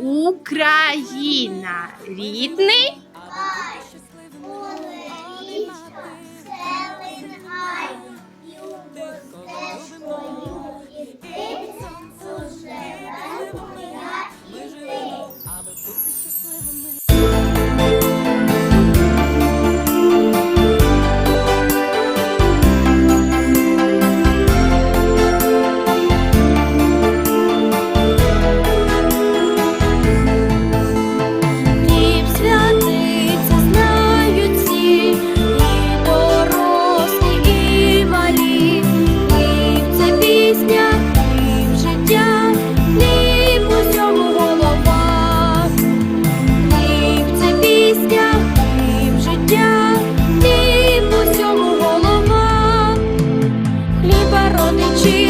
Україна рідний. I'll.